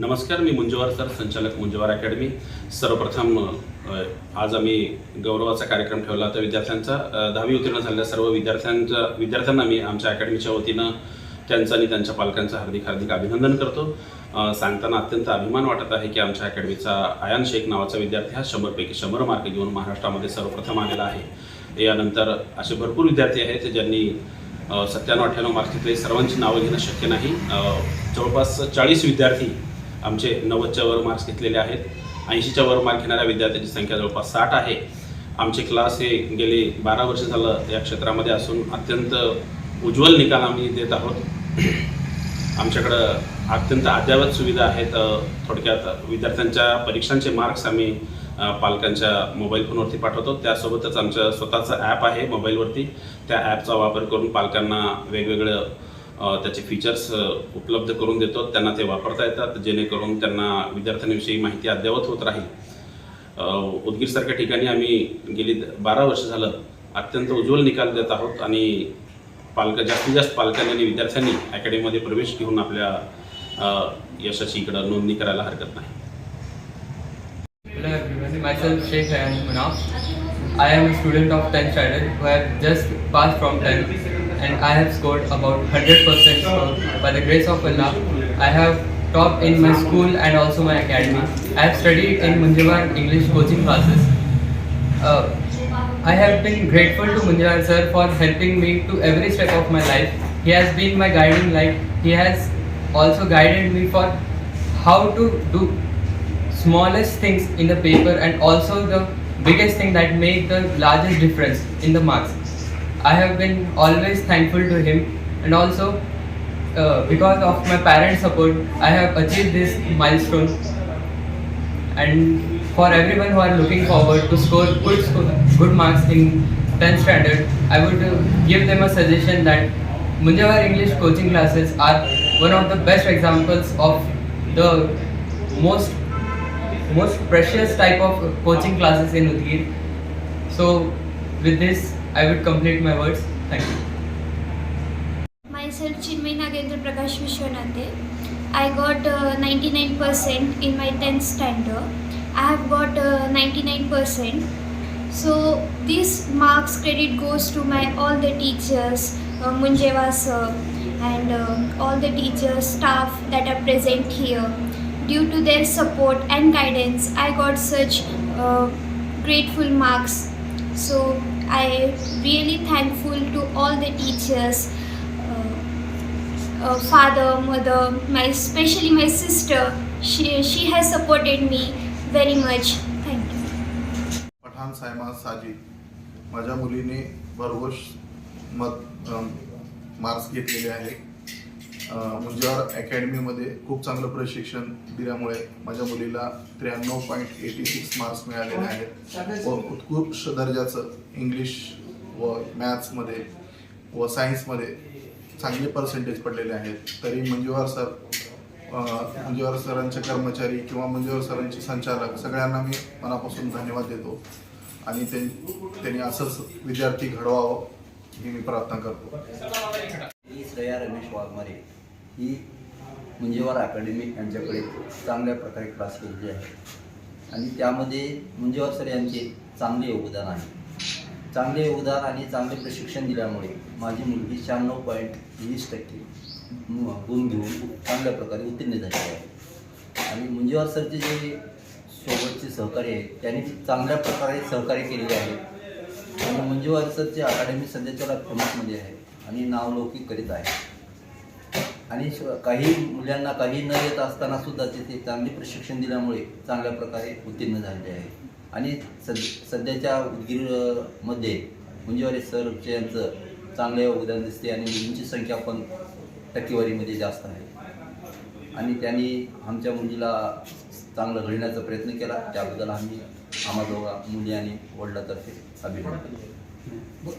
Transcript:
नमस्कार मी मुंजवार सर संचालक मुंजवार अकॅडमी. सर्वप्रथम आज आम्ही गौरवाचा कार्यक्रम ठेवला होता विद्यार्थ्यांचा. दहावी उत्तीर्ण झालेल्या सर्व विद्यार्थ्यांच्या विद्यार्थ्यांना मी आमच्या अकॅडमीच्या वतीनं त्यांचं आणि त्यांच्या पालकांचं हार्दिक हार्दिक अभिनंदन करतो. सांगताना अत्यंत अभिमान वाटत आहे की आमच्या अकॅडमीचा आयान शेख नावाचा विद्यार्थी हा शंभरपैकी शंभर मार्क घेऊन महाराष्ट्रामध्ये सर्वप्रथम आलेला आहे. यानंतर असे भरपूर विद्यार्थी आहेत ज्यांनी सत्त्याण्णव अठ्ठ्याण्णव मार्क्स घेतले. सर्वांची नावं घेणं शक्य नाही. जवळपास चाळीस विद्यार्थी आमचे नव्वदच्या वर मार्क्स घेतलेले आहेत. ऐंशीच्या वर मार्क घेणाऱ्या विद्यार्थ्यांची संख्या जवळपास साठ आहे. आमचे क्लास हे गेले बारा वर्ष झालं या क्षेत्रामध्ये असून अत्यंत उज्ज्वल निकाल आम्ही देत आहोत. आमच्याकडं अत्यंत अद्ययावत सुविधा आहेत. थोडक्यात विद्यार्थ्यांच्या परीक्षांचे मार्क्स आम्ही पालकांच्या मोबाईल फोनवरती पाठवतो. त्यासोबतच आमचं स्वतःचं ॲप आहे मोबाईलवरती त्या ॲपचा वापर करून पालकांना वेगवेगळं त्याचे फीचर्स उपलब्ध करून देतो. त्यांना ते वापरता येतात जेणेकरून त्यांना विद्यार्थ्यांविषयी माहिती अद्ययावत होत राहील. उदगीरसारख्या ठिकाणी आम्ही गेली बारा वर्ष झालं अत्यंत उज्ज्वल निकाल देत आहोत आणि पालक जास्तीत जास्त पालकांनी आणि विद्यार्थ्यांनी अकॅडमीमध्ये प्रवेश घेऊन आपल्या यशाची इकडं नोंदणी करायला हरकत नाही. I am myself Sheikh Ryan Munaf. I am a student of 10th standard who have just passed from 10th and I have scored about 100% score by the grace of Allah. I have topped in my school and also my academy. I have studied in Munjavar English coaching classes. Uh, I have been grateful to Munjavar sir for helping me to every step of my life. He has been my guiding light. He has also guided me for how to do smallest things in the paper and also the biggest thing that make the largest difference in the marks. I have been always thankful to him and also uh, because of my parents' support, I have achieved this milestone. And for everyone who are looking forward to score good sco- good marks in 10th standard, I would give them a suggestion that Munjavar English coaching classes are one of the best examples of the most most precious type of coaching classes in Udgir. So, with this, I would complete my words. Thank you. Myself Chinmay Nagendra Prakash Vishwanathe. I got uh, 99% in my 10th standard. I have got uh, 99%. So this marks credit goes to my all the teachers, uh, sir, and uh, all the teachers, staff that are present here. Due to their support and guidance, I got such uh, grateful marks. So I really thankful to all the teachers, uh, uh, father, mother, my especially my sister. She she has supported me very much. Thank you. Pathan Saima Saji माझ्या मुलीने भरघोष मत अम, marks घेतलेले आहेत अ, मुंजावर अकॅडमीमध्ये खूप चांगलं प्रशिक्षण दिल्यामुळे माझ्या मुलीला त्र्याण्णव पॉईंट एटी सिक्स मार्क्स मिळालेले आहेत. व उत्कृष्ट दर्जाचं इंग्लिश व मॅथ्समध्ये व सायन्समध्ये चांगले पर्सेंटेज पडलेले आहेत. तरी मंजुवार सर मंजुवार सरांचे कर्मचारी किंवा मंजुवार सरांचे संचालक सगळ्यांना मी मनापासून धन्यवाद देतो. आणि ते त्यांनी असंच विद्यार्थी घडवावं ही मी प्रार्थना करतो. ही श्रेया रमेश वाघमारे. ही मुंजेवार अकॅडमी यांच्याकडे चांगल्या प्रकारे क्लास केलेली आहे. आणि त्यामध्ये मुंजेवार सर यांचे चांगले योगदान आहे. चांगले योगदान आणि चांगले प्रशिक्षण दिल्यामुळे माझी मुलगी शहाण्णव पॉईंट वीस टक्के गुण घेऊन चांगल्या प्रकारे उत्तीर्ण झाली आहे. आणि मुंजेवार सरचे जे सोबतचे सहकारी आहेत त्यांनी चांगल्या प्रकारे सहकार्य केलेले आहे. आणि मुंजेवार सरची अकॅडमी सध्याच्या फेमसमध्ये आहे आणि नावलौकिक करीत आहे. आणि श- काही मुलांना काही न येत असताना सुद्धा तिथे चांगले प्रशिक्षण दिल्यामुळे चांगल्या प्रकारे उत्तीर्ण झालेले आहे. आणि सद सध्याच्या उदगीरमध्ये मुंजेवारी सर यांचं चांगलं योगदान दिसते आणि मुलींची संख्या पण टक्केवारीमध्ये जास्त आहे. आणि त्यांनी आमच्या मुलीला चांगलं घडण्याचा प्रयत्न केला. त्याबद्दल आम्ही आम्हा दोघा मुली आणि वडिलातर्फे अभिनंदन.